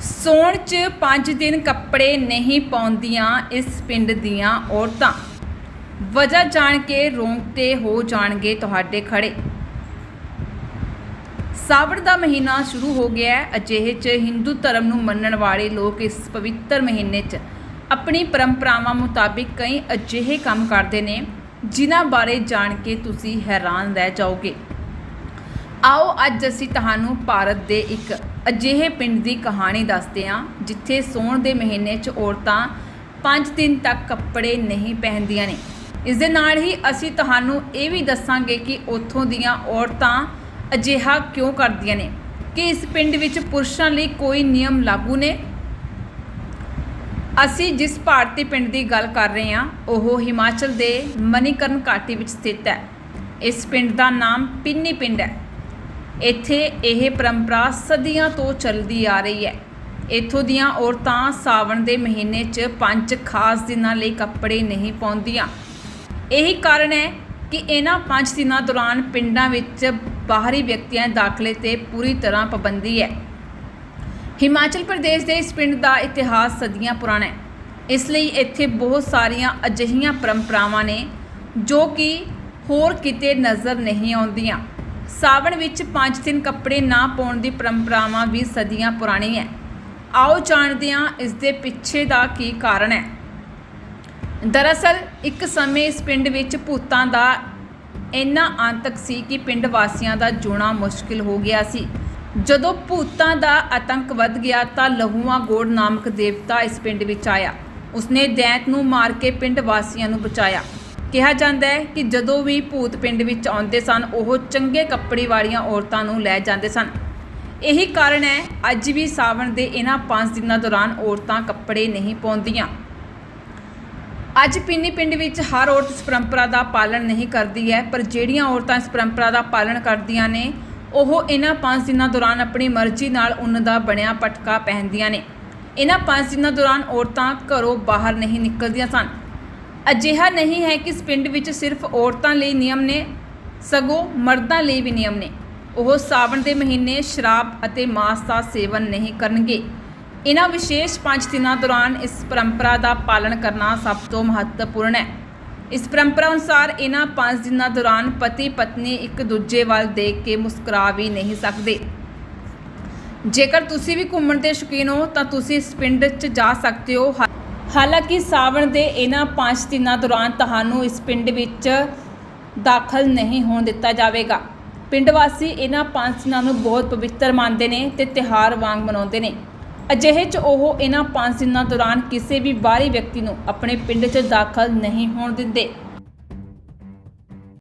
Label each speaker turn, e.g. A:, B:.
A: ਸੌਣ 'ਚ 5 ਦਿਨ ਕੱਪੜੇ ਨਹੀਂ ਪਾਉਂਦੀਆਂ ਇਸ ਪਿੰਡ ਦੀਆਂ ਔਰਤਾਂ। ਵਜ੍ਹਾ ਜਾਣ ਕੇ ਰੋਂਗਤੇ ਹੋ ਜਾਣਗੇ ਤੁਹਾਡੇ ਖੜੇ ਸਾਵਣ ਦਾ ਮਹੀਨਾ ਸ਼ੁਰੂ ਹੋ ਗਿਆ ਹੈ। ਅਜਿਹੇ 'ਚ ਹਿੰਦੂ ਧਰਮ ਨੂੰ ਮੰਨਣ ਵਾਲੇ ਲੋਕ ਇਸ ਪਵਿੱਤਰ ਮਹੀਨੇ 'ਚ ਆਪਣੀ ਪਰੰਪਰਾਵਾਂ ਮੁਤਾਬਿਕ ਕਈ ਅਜਿਹੇ ਕੰਮ ਕਰਦੇ ਨੇ, ਜਿਨ੍ਹਾਂ ਬਾਰੇ ਜਾਣ ਕੇ ਤੁਸੀਂ ਹੈਰਾਨ ਰਹਿ ਜਾਓਗੇ। ਆਓ ਅੱਜ ਅਸੀਂ ਤੁਹਾਨੂੰ ਭਾਰਤ ਦੇ ਇੱਕ ਅਜਿਹੇ ਪਿੰਡ ਦੀ ਕਹਾਣੀ ਦੱਸਦੇ ਹਾਂ, ਜਿੱਥੇ ਸੌਣ ਦੇ ਮਹੀਨੇ 'ਚ ਔਰਤਾਂ 5 ਦਿਨ ਤੱਕ ਕੱਪੜੇ ਨਹੀਂ ਪਹਿਨਦੀਆਂ ਨੇ। ਇਸ ਦੇ ਨਾਲ ਹੀ ਅਸੀਂ ਤੁਹਾਨੂੰ ਇਹ ਵੀ ਦੱਸਾਂਗੇ ਕਿ ਉੱਥੋਂ ਦੀਆਂ ਔਰਤਾਂ ਅਜਿਹਾ ਕਿਉਂ ਕਰਦੀਆਂ ਨੇ, ਕਿ ਇਸ ਪਿੰਡ ਵਿੱਚ ਪੁਰਸ਼ਾਂ ਲਈ ਕੋਈ ਨਿਯਮ ਲਾਗੂ ਨੇ? ਅਸੀਂ ਜਿਸ ਭਾਰਤੀ ਪਿੰਡ ਦੀ ਗੱਲ ਕਰ ਰਹੇ ਹਾਂ, ਉਹ ਹਿਮਾਚਲ ਦੇ ਮਨੀਕਰਨ ਘਾਟੀ ਵਿੱਚ ਸਥਿਤ ਹੈ। ਇਸ ਪਿੰਡ ਦਾ ਨਾਮ ਪਿੰਨੀ ਪਿੰਡ ਹੈ। ਇੱਥੇ ਇਹ ਪਰੰਪਰਾ ਸਦੀਆਂ ਤੋਂ ਚੱਲਦੀ ਆ ਰਹੀ ਹੈ। ਇੱਥੋਂ ਦੀਆਂ ਔਰਤਾਂ ਸਾਵਣ ਦੇ ਮਹੀਨੇ 'ਚ ਪੰਜ ਖਾਸ ਦਿਨਾਂ ਲਈ ਕੱਪੜੇ ਨਹੀਂ ਪਾਉਂਦੀਆਂ। ਇਹੀ ਕਾਰਨ ਹੈ ਕਿ ਇਹਨਾਂ ਪੰਜ ਦਿਨਾਂ ਦੌਰਾਨ ਪਿੰਡਾਂ ਵਿੱਚ ਬਾਹਰੀ ਵਿਅਕਤੀਆਂ ਦੇ ਦਾਖਲੇ ਤੇ ਪੂਰੀ ਤਰ੍ਹਾਂ ਪਾਬੰਦੀ ਹੈ। ਹਿਮਾਚਲ ਪ੍ਰਦੇਸ਼ ਦੇ ਇਸ ਪਿੰਡ ਦਾ ਇਤਿਹਾਸ ਸਦੀਆਂ ਪੁਰਾਣਾ ਹੈ। ਇਸ ਲਈ ਇੱਥੇ ਬਹੁਤ ਸਾਰੀਆਂ ਅਜਿਹੀਆਂ ਪਰੰਪਰਾਵਾਂ ਨੇ ਜੋ ਕਿ ਹੋਰ ਕਿਤੇ ਨਜ਼ਰ ਨਹੀਂ ਆਉਂਦੀਆਂ। ਸਾਵਣ ਵਿੱਚ ਪੰਜ ਦਿਨ ਕੱਪੜੇ ਨਾ ਪਾਉਣ ਦੀ ਪਰੰਪਰਾਵਾਂ ਵੀ ਸਦੀਆਂ ਪੁਰਾਣੀ ਹੈ ਆਓ ਜਾਣਦੇ ਹਾਂ ਇਸ ਦੇ ਪਿੱਛੇ ਦਾ ਕੀ ਕਾਰਨ ਹੈ ਦਰਅਸਲ, ਇੱਕ ਸਮੇਂ ਇਸ ਪਿੰਡ ਵਿੱਚ ਭੂਤਾਂ ਦਾ ਇੰਨਾ ਆਤੰਕ ਸੀ ਕਿ ਪਿੰਡ ਵਾਸੀਆਂ ਦਾ ਜਿਉਣਾ ਮੁਸ਼ਕਿਲ ਹੋ ਗਿਆ ਸੀ। ਜਦੋਂ ਭੂਤਾਂ ਦਾ ਆਤੰਕ ਵੱਧ ਗਿਆ ਤਾਂ ਲਹੂਆਂ ਗੋੜ ਨਾਮਕ ਦੇਵਤਾ ਇਸ ਪਿੰਡ ਵਿੱਚ ਆਇਆ। ਉਸਨੇ ਦੈਂਤ ਨੂੰ ਮਾਰ ਕੇ ਪਿੰਡ ਵਾਸੀਆਂ ਨੂੰ ਬਚਾਇਆ। ਕਿਹਾ ਜਾਂਦਾ ਹੈ ਕਿ ਜਦੋਂ ਵੀ ਭੂਤ ਪਿੰਡ ਵਿੱਚ ਆਉਂਦੇ ਸਨ, ਉਹ ਚੰਗੇ ਕੱਪੜੇ ਵਾਲੀਆਂ ਔਰਤਾਂ ਨੂੰ ਲੈ ਜਾਂਦੇ ਸਨ। ਇਹੀ ਕਾਰਨ ਹੈ, ਅੱਜ ਵੀ ਸਾਵਣ ਦੇ ਇਹਨਾਂ 5 ਦਿਨਾਂ ਦੌਰਾਨ ਔਰਤਾਂ ਕੱਪੜੇ ਨਹੀਂ ਪਾਉਂਦੀਆਂ। ਅੱਜ ਪਿੰਨੀ ਪਿੰਡ ਵਿੱਚ ਹਰ ਔਰਤ ਇਸ ਪਰੰਪਰਾ ਦਾ ਪਾਲਣ ਨਹੀਂ ਕਰਦੀ ਹੈ, ਪਰ ਜਿਹੜੀਆਂ ਔਰਤਾਂ ਇਸ ਪਰੰਪਰਾ ਦਾ ਪਾਲਣ ਕਰਦੀਆਂ ਨੇ, ਉਹ ਇਹਨਾਂ 5 ਦਿਨਾਂ ਦੌਰਾਨ ਆਪਣੀ ਮਰਜ਼ੀ ਨਾਲ ਉੱਨ ਦਾ ਬਣਿਆ ਪਟਕਾ ਪਹਿਨਦੀਆਂ ਨੇ। ਇਹਨਾਂ 5 ਦਿਨਾਂ ਦੌਰਾਨ ਔਰਤਾਂ ਘਰੋਂ ਬਾਹਰ ਨਹੀਂ ਨਿਕਲਦੀਆਂ ਸਨ। ਅਜਿਹਾ ਨਹੀਂ ਹੈ ਕਿ ਇਸ ਪਿੰਡ ਵਿੱਚ ਸਿਰਫ ਔਰਤਾਂ ਲਈ ਨਿਯਮ ਨੇ, ਸਗੋਂ ਮਰਦਾਂ ਲਈ ਵੀ ਨਿਯਮ ਨੇ। ਉਹ ਸਾਵਣ ਦੇ ਮਹੀਨੇ ਸ਼ਰਾਬ ਅਤੇ ਮਾਸ ਦਾ ਸੇਵਨ ਨਹੀਂ ਕਰਨਗੇ। ਇਹਨਾਂ ਵਿਸ਼ੇਸ਼ ਪੰਜ ਦਿਨਾਂ ਦੌਰਾਨ ਇਸ ਪਰੰਪਰਾ ਦਾ ਪਾਲਣ ਕਰਨਾ ਸਭ ਤੋਂ ਮਹੱਤਵਪੂਰਨ ਹੈ। ਇਸ ਪਰੰਪਰਾ ਅਨੁਸਾਰ ਇਹਨਾਂ ਪੰਜ ਦਿਨਾਂ ਦੌਰਾਨ ਪਤੀ ਪਤਨੀ ਇੱਕ ਦੂਜੇ ਵੱਲ ਦੇਖ ਕੇ ਮੁਸਕਰਾ ਵੀ ਨਹੀਂ ਸਕਦੇ। ਜੇਕਰ ਤੁਸੀਂ ਵੀ ਘੁੰਮਣ ਦੇ ਸ਼ੌਕੀਨ ਹੋ, ਤਾਂ ਤੁਸੀਂ ਇਸ ਪਿੰਡ 'ਚ ਜਾ ਸਕਦੇ ਹੋ। ਹਾਲਾਂਕਿ ਸਾਵਣ ਦੇ ਇਹਨਾਂ 5 ਦਿਨਾਂ ਦੌਰਾਨ ਤੁਹਾਨੂੰ ਇਸ ਪਿੰਡ ਵਿੱਚ ਦਾਖਲ ਨਹੀਂ ਹੋਣ ਦਿੱਤਾ ਜਾਵੇਗਾ। ਪਿੰਡ ਵਾਸੀ ਇਹਨਾਂ 5 ਦਿਨਾਂ ਨੂੰ ਬਹੁਤ ਪਵਿੱਤਰ ਮੰਨਦੇ ਨੇ ਤੇ ਤਿਹਾਰ ਵਾਂਗ ਮਨਾਉਂਦੇ ਨੇ। ਅਜਿਹੇ 'ਚ ਉਹ ਇਹਨਾਂ 5 ਦਿਨਾਂ ਦੌਰਾਨ ਕਿਸੇ ਵੀ ਬਾਹਰੀ ਵਿਅਕਤੀ ਨੂੰ ਆਪਣੇ ਪਿੰਡ 'ਚ ਦਾਖਲ ਨਹੀਂ ਹੋਣ ਦਿੰਦੇ।